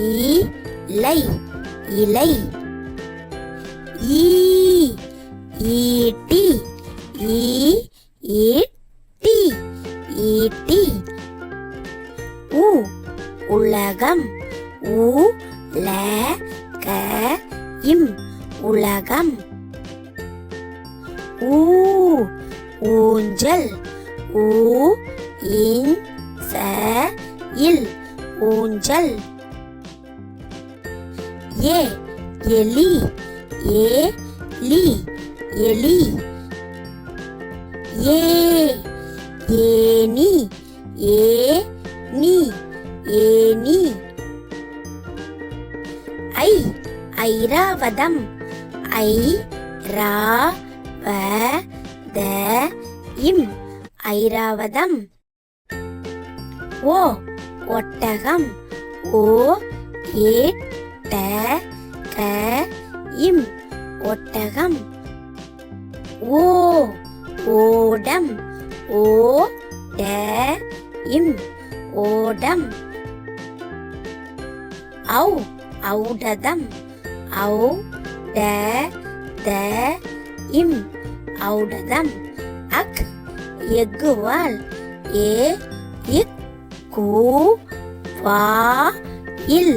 இலை இலை. ஈ ஈட்டி ஈ ஈட்டி ஈட்டி. உ உலகம். உ ல க இம் உலகம். ஊ ஊஞ்சல். ஊ இன் ச இல் ஊஞ்சல். ஏ எலி ஏ லி எலி. ஏ ஏனி ஏ நீ ஏனி ஐ ஐராவதம். ஐ ரா வ த இம் ஐராவதம். ஓ ஒட்டகம். ஓ ஏ ட க இம் ஒட்டகம். ஓ ஓடம். ஓ ட இம் ஓடம். ஔ ஔடதம். ஔ ட த இம் ஔடதம். அக் எக்குவால் ஏ இக் கூ வா இல்.